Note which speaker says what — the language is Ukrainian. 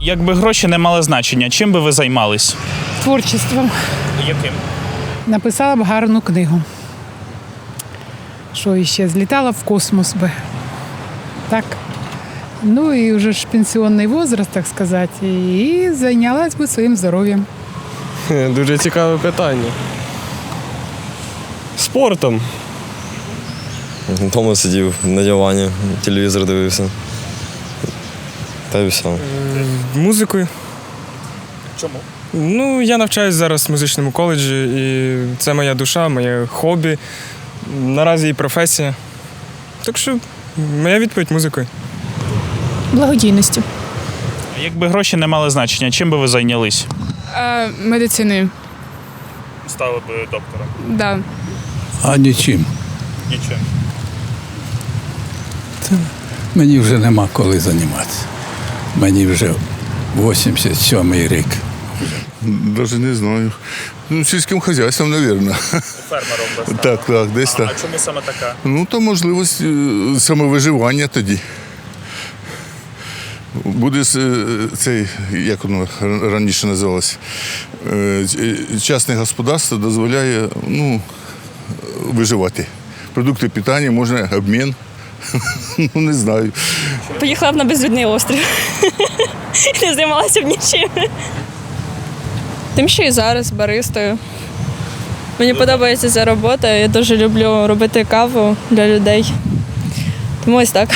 Speaker 1: Якби гроші не мали значення, чим би ви займались?
Speaker 2: Творчеством.
Speaker 1: Яким?
Speaker 2: Написала б гарну книгу. Що іще? Злітала в космос би. Так. Ну і вже ж пенсіонний возраст, так сказати, і зайнялась би своїм здоров'ям.
Speaker 3: Дуже цікаве питання. Спортом.
Speaker 4: Дома сидів на дивані, телевізор дивився. Та й все.
Speaker 3: Музикою.
Speaker 1: Чому?
Speaker 3: Ну, я навчаюсь зараз в музичному коледжі, і це моя душа, моє хобі. Наразі і професія. Так що моя відповідь музикою.
Speaker 5: Благодійністю.
Speaker 1: Якби гроші не мали значення, чим би ви зайнялись?
Speaker 6: А, медициною,
Speaker 1: Стали би доктором.
Speaker 6: да.
Speaker 7: А нічим.
Speaker 1: Нічим.
Speaker 7: Мені вже нема коли займатися. Мені вже 87-й рік.
Speaker 8: Даже не знаю. Ну, сільським хазяйством, мабуть.
Speaker 1: Фермером стали.
Speaker 8: Так, так, десь так.
Speaker 1: А чому саме така?
Speaker 8: Ну, то можливість е, самовиживання тоді. Буде е, цей, як воно раніше називалось, е, е, частне господарство дозволяє ну, виживати. Продукти питання, можна обмін. Ну, не знаю.
Speaker 5: Поїхала б на безлюдний острів. Не займалася б нічим. Тим, що і зараз баристою. Мені подобається ця робота. Я дуже люблю робити каву для людей. Тому ось так.